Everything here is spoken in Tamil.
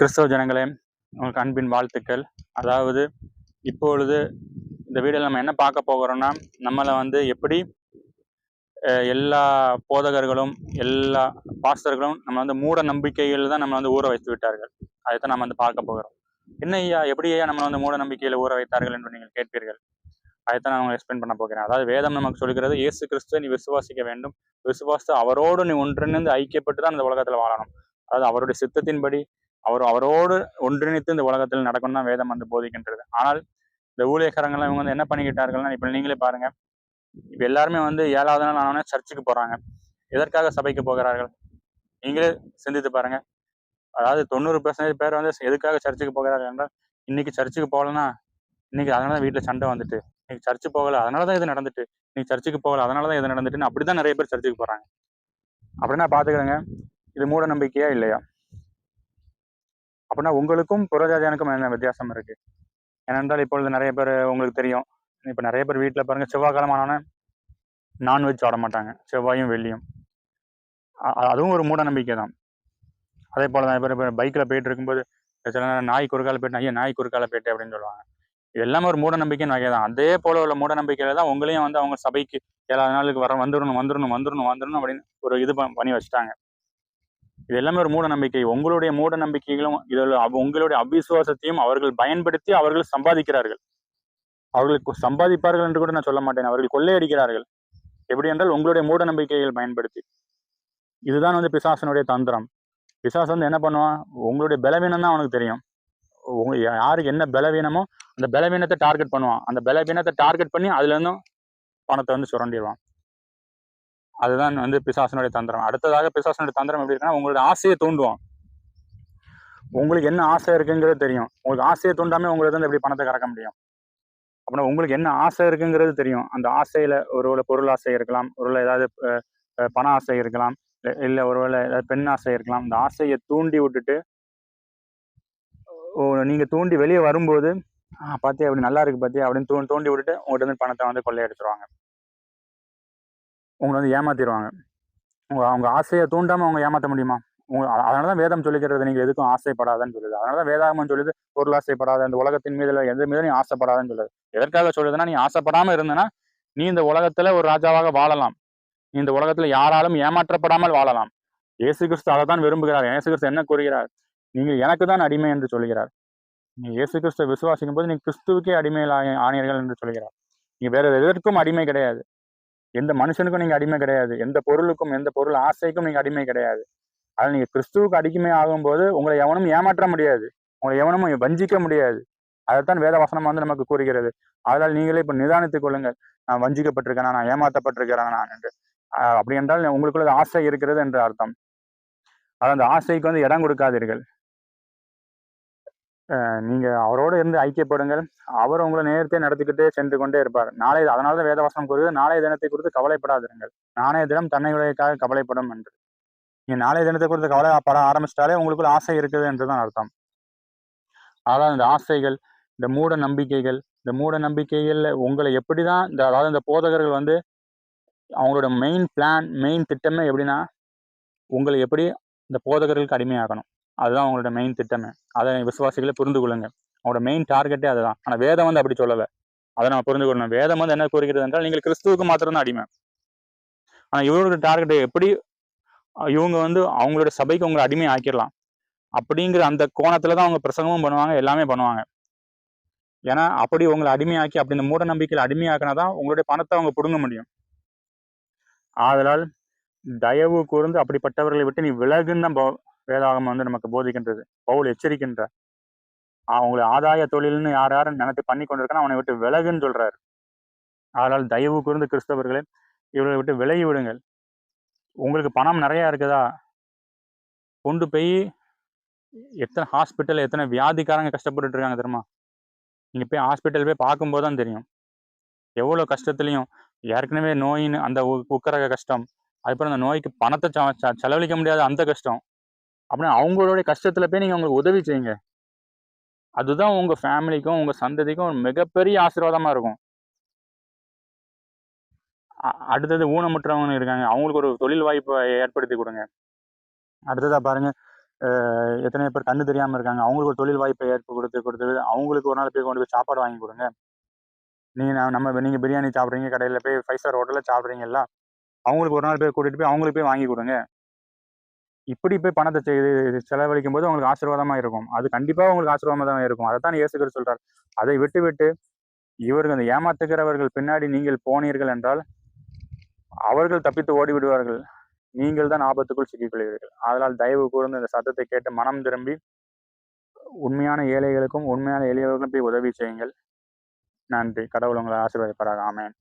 கிறிஸ்தவ ஜனங்களே உங்களுக்கு அன்பின் வாழ்த்துக்கள். அதாவது இப்பொழுது இந்த வீடியோவில் நம்ம என்ன பார்க்க போகிறோம்னா நம்மளை வந்து எப்படி எல்லா போதகர்களும் எல்லா பாஸ்டர்களும் நம்ம வந்து மூட நம்பிக்கைகள் தான் நம்மளை வந்து ஊற வைத்து விட்டார்கள். அதைத்தான் நம்ம வந்து பார்க்க போகிறோம். என்ன ஐயா எப்படி ஐயா நம்மளை வந்து மூட நம்பிக்கையில் ஊற வைத்தார்கள் என்று நீங்கள் கேட்பீர்கள்? அதைத்தான் நான் உங்களுக்கு எக்ஸ்பிளைன் பண்ண போகிறேன். அதாவது வேதம் நமக்கு சொல்கிறது இயேசு கிறிஸ்துவை நீ விசுவாசிக்க வேண்டும். விசுவாசித்து அவரோடு நீ ஒன்றிணைந்து ஐக்கியப்பட்டு தான் இந்த உலகத்தில் வாழணும். அதாவது அவருடைய சித்தத்தின்படி அவர் அவரோடு ஒன்றிணைத்து இந்த உலகத்தில் நடக்கும் தான் வேதம் வந்து போதிக்கின்றது. ஆனால் இந்த ஊழியக்காரங்கள்லாம் இவங்க வந்து என்ன பண்ணிக்கிட்டார்கள்னா இப்போ நீங்களே பாருங்க. இப்போ எல்லாருமே வந்து ஏழாவது நாள் ஆனவொடனே சர்ச்சுக்கு போகிறாங்க எதற்காக சபைக்கு போகிறார்கள்? நீங்களே சிந்தித்து பாருங்க. அதாவது தொண்ணூறு பெர்சன்டேஜ் பேர் வந்து எதுக்காக சர்ச்சுக்கு போகிறார்கள் என்றால் இன்னைக்கு சர்ச்சுக்கு போகலன்னா இன்னைக்கு அதனால தான் வீட்டில் சண்டை வந்துட்டு. இன்னைக்கு சர்ச்சு போகல அதனால தான் இது நடந்துட்டு. இன்னைக்கு சர்ச்சுக்கு போகல அதனால தான் இது நடந்துட்டுன்னு அப்படி தான் நிறைய பேர் சர்ச்சுக்கு போகிறாங்க அப்படின்னா பார்த்துக்கிறேங்க இது மூட நம்பிக்கையா இல்லையா? அப்படின்னா உங்களுக்கும் புறஜாதியானுக்கும் என்ன வித்தியாசம் இருக்கு? ஏனென்றால் இப்பொழுது நிறைய பேர் உங்களுக்கு தெரியும். இப்போ நிறைய பேர் வீட்டில் பாருங்க செவ்வாய்க்கிழமானோன்னே நான்வெஜ் சாப்பிட மாட்டாங்க. செவ்வாயும் வெள்ளியும். அதுவும் ஒரு மூட நம்பிக்கை தான். அதே போல தான் இப்போ பைக்கில் போயிட்டு இருக்கும்போது சில நேரம் நாய் குறுக்கால போயிட்டு ஐயா நாய் குறுக்கால போயிட்டு அப்படின்னு சொல்லுவாங்க. இது எல்லாமே ஒரு மூட நம்பிக்கைன்னு வகை தான். அதே போல உள்ள மூட நம்பிக்கையில தான் உங்களையும் வந்து அவங்க சபைக்கு ஏழாவது நாளுக்கு வர வந்துடணும் வந்துடணும் வந்துடணும் வந்துடணும் அப்படின்னு ஒரு இது பண்ணி வச்சுட்டாங்க. இது எல்லாமே ஒரு மூட நம்பிக்கை உங்களுடைய மூட நம்பிக்கைகளும் இதில் உங்களுடைய அவிசுவாசத்தையும் அவர்கள் பயன்படுத்தி அவர்கள் சம்பாதிக்கிறார்கள். அவர்களுக்கு சம்பாதிப்பார்கள் என்று கூட நான் சொல்ல மாட்டேன். அவர்கள் கொள்ளையடிக்கிறார்கள். எப்படி என்றால் உங்களுடைய மூட நம்பிக்கைகள் பயன்படுத்தி. இதுதான் வந்து பிசாசனுடைய தந்திரம். பிசாசு வந்து என்ன பண்ணுவான்? உங்களுடைய பலவீனம் தான் அவனுக்கு தெரியும். உங்க யாருக்கு என்ன பலவீனமோ அந்த பலவீனத்தை டார்கெட் பண்ணுவான். அந்த பலவீனத்தை டார்கெட் பண்ணி அதுலேருந்தும் பணத்தை வந்து சுரண்டிடுவான். அதுதான் வந்து பிசாசனுடைய தந்திரம். அடுத்ததாக பிசாசனுடைய தந்திரம் எப்படி இருக்குன்னா உங்களுடைய ஆசையை தூண்டுவான். உங்களுக்கு என்ன ஆசை இருக்குங்கிறது தெரியும். உங்களுக்கு ஆசையை தூண்டாமே உங்களுக்கு வந்து எப்படி பணத்தை கறக்க முடியும்? அப்படின்னா உங்களுக்கு என்ன ஆசை இருக்குங்கிறது தெரியும். அந்த ஆசையில ஒருவேளை பொருள் ஆசை இருக்கலாம் ஒருவேளை ஏதாவது பண ஆசை இருக்கலாம் இல்லை இல்ல ஒருவேளை ஏதாவது பெண் ஆசை இருக்கலாம். இந்த ஆசையை தூண்டி விட்டுட்டு நீங்கள் நீங்க தூண்டி வெளியே வரும்போது பார்த்தியா அப்படி நல்லா இருக்கு பார்த்தியா அப்படின்னு தூண்டி தூண்டி விட்டுட்டு உங்கள்கிட்ட வந்து பணத்தை வந்து கொள்ளையடிச்சிருவாங்க. உங்களை வந்து ஏமாத்திடுவாங்க உங்க அவங்க ஆசையை தூண்டாமல் அவங்க ஏமாற்ற முடியுமா? உங்க அதனால தான் வேதம் சொல்லிக்கிறது நீங்கள் எதுக்கும் ஆசைப்படாதன்னு சொல்லுது. அதனால தான் வேதாகமம் சொல்லுது பொருள் ஆசைப்படாத இந்த உலகத்தின் மீதுல எந்த மீது நீ ஆசைப்படாதன்னு சொல்லுது. எதற்காக சொல்லுதுன்னா நீ ஆசைப்படாமல் இருந்தனா நீ இந்த உலகத்துல ஒரு ராஜாவாக வாழலாம். நீ இந்த உலகத்துல யாராலும் ஏமாற்றப்படாமல் வாழலாம். இயேசு கிறிஸ்து அதை தான் விரும்புகிறார். இயேசு கிறிஸ்து என்ன கூறுகிறார்? நீங்கள் எனக்கு தான் அடிமை என்று சொல்கிறார் நீ இயேசு கிறிஸ்துவை விசுவாசிக்கும் போது நீ கிறிஸ்துவுக்கே அடிமையில் ஆணையர்கள் ஆனீர்கள் என்று சொல்கிறார் நீ வேற எதற்கும் அடிமை கிடையாது. எந்த மனுஷனுக்கும் நீங்கள் அடிமை கிடையாது. எந்த பொருளுக்கும் எந்த பொருள் ஆசைக்கும் நீங்கள் அடிமை கிடையாது. அதில் நீங்கள் கிறிஸ்துவுக்கு அடிமை ஆகும்போது உங்களை எவனும் ஏமாற்ற முடியாது. உங்களை எவனும் வஞ்சிக்க முடியாது. அதைத்தான் வேத வசனம் வந்து நமக்கு கூறுகிறது. அதனால் நீங்களே இப்போ நிதானித்துக் கொள்ளுங்கள். நான் வஞ்சிக்கப்பட்டிருக்கேனா? நான் ஏமாற்றப்பட்டிருக்கிறேன் நான் என்று. அப்படி என்றால் உங்களுக்குள்ள ஆசை இருக்கிறது என்று அர்த்தம். அது அந்த ஆசைக்கு வந்து இடம் கொடுக்காதீர்கள். நீங்கள் அவரோடு இருந்து ஐக்கியப்படுங்கள். அவர் உங்களை நேரத்தை நடத்திக்கிட்டே சென்று கொண்டே இருப்பார். நாளை அதனால தான் வேதவாசனம் கூறுகிறது நாளைய தினத்தை குறித்து கவலைப்படாதிருங்கள். நாளைய தினம் தன்னை உடையக்காக கவலைப்படும் என்று. நீங்கள் நாளைய தினத்தை குறித்து கவலைப்பட ஆரம்பிச்சிட்டாலே உங்களுக்குள் ஆசை இருக்குது என்று தான் அர்த்தம். அதாவது இந்த ஆசைகள் இந்த மூட நம்பிக்கைகள் இந்த மூட நம்பிக்கைகளில் உங்களை எப்படி தான் இந்த அதாவது இந்த போதகர்கள் வந்து அவங்களோட மெயின் பிளான் மெயின் திட்டமே எப்படின்னா உங்களை எப்படி இந்த போதகர்களுக்கு அடிமையாகணும் அதுதான் அவங்களோட மெயின் திட்டமே. அதை விசுவாசிகளை புரிந்து கொள்ளுங்க. அவங்களோட மெயின் டார்கெட்டே அதுதான். ஆனால் வேதம் வந்து அப்படி சொல்லலை. அதை நம்ம புரிந்து கொள்ளணும். வேதம் வந்து என்ன கூறுகிறது என்றால் நீங்கள் கிறிஸ்துவுக்கு மாத்திரம்தான் அடிமை. ஆனா இவரோட டார்கெட் எப்படி இவங்க வந்து அவங்களோட சபைக்கு உங்களை அடிமை ஆக்கிடலாம். அப்படிங்கிற அந்த கோணத்துல தான் அவங்க பிரசங்கமும் பண்ணுவாங்க எல்லாமே பண்ணுவாங்க. ஏன்னா அப்படி உங்களை அடிமையாக்கி அப்படி இந்த மூட நம்பிக்கையில் அடிமையாக்கினா தான் உங்களுடைய பணத்தை அவங்க பிடுங்க முடியும். ஆதலால் தயவு கூர்ந்து அப்படிப்பட்டவர்களை விட்டு நீ விலகுன்னு தான் வேதாகமம் வந்து நமக்கு போதிக்கின்றது. பவுல் எச்சரிக்கின்ற அவங்களை ஆதாய தொழில்னு யார் யாரும் நினைத்து பண்ணி கொண்டிருக்கானோ அவனை விட்டு விலகுன்னு சொல்றாரு. அதனால் தயவு கூர்ந்து கிறிஸ்தவர்களே இவர்களை விட்டு விலகி விடுங்கள். உங்களுக்கு பணம் நிறையா இருக்குதா? கொண்டு போய் எத்தனை ஹாஸ்பிட்டல் எத்தனை வியாதிக்காரங்க கஷ்டப்பட்டுட்டு இருக்காங்க தெரியுமா? நீங்கள் போய் ஹாஸ்பிட்டல் போய் பார்க்கும்போது தான் தெரியும். எவ்வளோ கஷ்டத்துலையும் ஏற்கனவே நோயின்னு அந்த உ- உக்கரக கஷ்டம். அதுக்கப்புறம் அந்த நோய்க்கு பணத்தை ச- ச- செலவழிக்க முடியாத அந்த கஷ்டம். அப்படின்னா அவங்களுடைய கஷ்டத்தில் போய் நீங்கள் அவங்களுக்கு உதவி செய்யுங்க. அதுதான் உங்கள் ஃபேமிலிக்கும் உங்கள் சந்ததிக்கும் மிகப்பெரிய ஆசீர்வாதமாக இருக்கும். அ- அடுத்தது ஊனமுற்றவங்க இருக்காங்க. அவங்களுக்கு ஒரு தொழில் வாய்ப்பை ஏற்படுத்தி கொடுங்க. அடுத்ததாக பாருங்கள் எத்தனை பேர் கண்ணு தெரியாமல் இருக்காங்க. அவங்களுக்கு ஒரு தொழில் வாய்ப்பை ஏற்பு கொடுத்து கொடுத்து அவங்களுக்கு ஒரு நாள் போய் கொண்டு போய் சாப்பாடு வாங்கி கொடுங்க. நீங்கள் நான் நம்ம நீங்கள் பிரியாணி சாப்பிட்றீங்க கடையில் போய் ஃபைவ் ஸ்டார் ஹோட்டலில் சாப்பிட்றீங்கல்ல அவங்களுக்கு ஒரு நாள் போய் கூட்டிகிட்டு போய் அவங்களுக்கு போய் வாங்கி கொடுங்க. இப்படி போய் பணத்தை செய்து செலவழிக்கும் போது உங்களுக்கு ஆசீர்வாதமாக இருக்கும். அது கண்டிப்பாக உங்களுக்கு ஆசீர்வாதமாக தான் இருக்கும். அதை தான் இயேசுகிற சொல்கிறார் அதை விட்டு விட்டு இவர்கள் அந்த ஏமாத்துகிறவர்கள் பின்னாடி நீங்கள் போனீர்கள் என்றால் அவர்கள் தப்பித்து ஓடி விடுவார்கள் நீங்கள் தான் ஆபத்துக்குள் சிக்கிக்கொள்வீர்கள் அதனால் தயவு கூர்ந்து இந்த சத்தத்தை கேட்டு மனம் திரும்பி உண்மையான ஏழைகளுக்கும் உண்மையான எளியவர்களுக்கும் போய் உதவி செய்யுங்கள். நன்றி. கடவுள் உங்களை ஆசீர்வதிப்பாராக. ஆமேன்.